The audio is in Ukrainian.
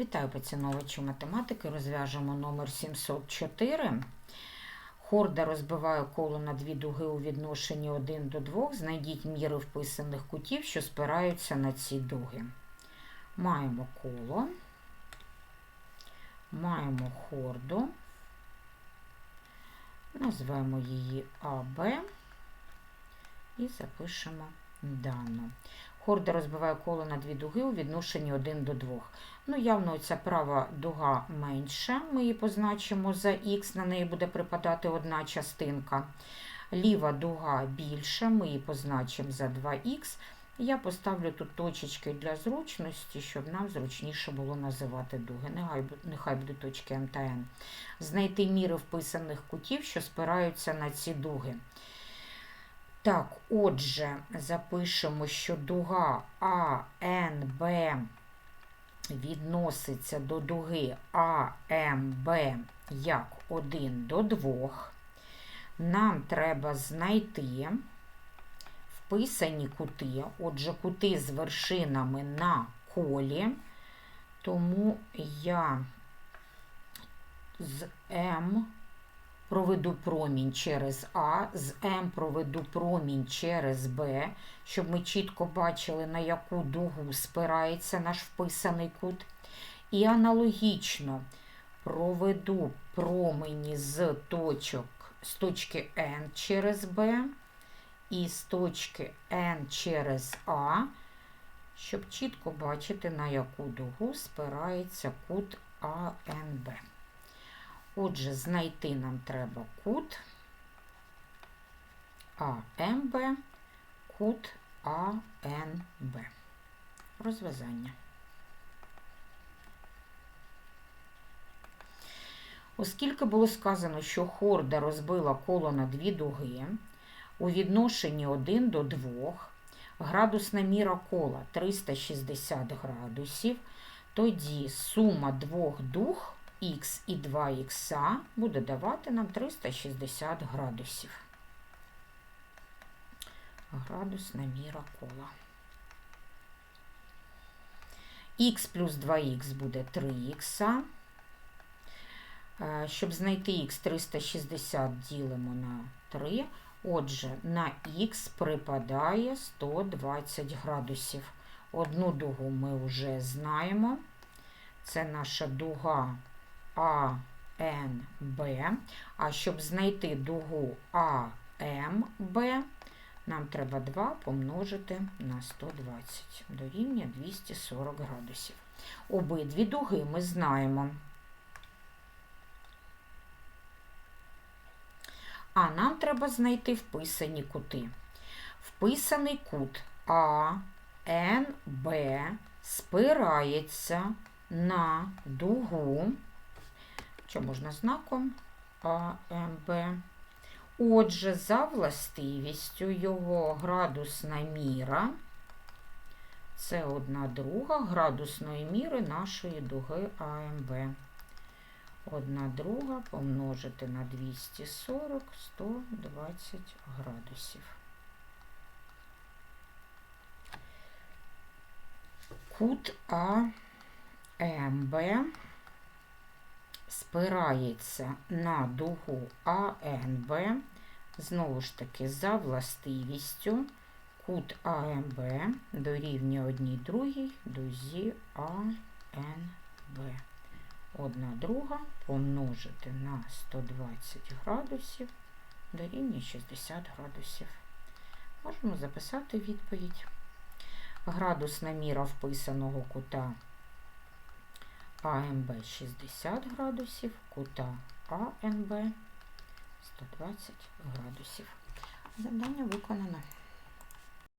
Вітаю поціновувачі математики. Розв'яжемо номер 704. Хорда розбиває коло на дві дуги у відношенні 1 до 2. Знайдіть міри вписаних кутів, що спираються на ці дуги. Маємо коло, маємо хорду, назвемо її АБ і запишемо дану. Хорда розбиває коло на дві дуги у відношенні 1 до 2. Ну, явно, ця права дуга менша. Ми її позначимо за х, на неї буде припадати одна частинка. Ліва дуга більша, ми її позначимо за 2х. Я поставлю тут точечки для зручності, щоб нам зручніше було називати дуги. Нехай, нехай будуть точки М та Н. Знайти міри вписаних кутів, що спираються на ці дуги. Так, отже, запишемо, що дуга АНБ відноситься до дуги АМБ як 1 до 2. Нам треба знайти вписані кути, отже, кути з вершинами на колі, тому я з М проведу промінь через А, з М проведу промінь через Б, щоб ми чітко бачили, на яку дугу спирається наш вписаний кут. І аналогічно проведу промені з точок, з точки N через Б і з точки N через А, щоб чітко бачити, на яку дугу спирається кут АНБ. Отже, знайти нам треба кут АМБ, кут АНБ. Розв'язання. Оскільки було сказано, що хорда розбила коло на дві дуги, у відношенні 1 до 2, градусна міра кола 360 градусів, тоді сума двох дуг х і 2х буде давати нам 360 градусів. Градусна міра кола. Х плюс 2х буде 3х. Щоб знайти х 360 ділимо на 3. Отже, на х припадає 120 градусів. Одну дугу ми вже знаємо. Це наша дуга АНБ. А щоб знайти дугу АМБ, нам треба 2 помножити на 120 дорівнює 240 градусів. Обидві дуги ми знаємо. А нам треба знайти вписані кути. Вписаний кут АНБ спирається на дугу що можна знаком АМБ. Отже, за властивістю його градусна міра, це одна друга градусної міри нашої дуги АМБ. Одна друга помножити на 240 120 градусів. Кут АМБ спирається на дугу АНБ, знову ж таки, за властивістю, кут АМБ дорівнює одній другій дузі АНБ. Одна друга помножити на 120 градусів дорівнює 60 градусів. Можемо записати відповідь. Градусна міра вписаного кута АМБ 60 градусів, кута АНБ 120 градусів. Завдання виконано.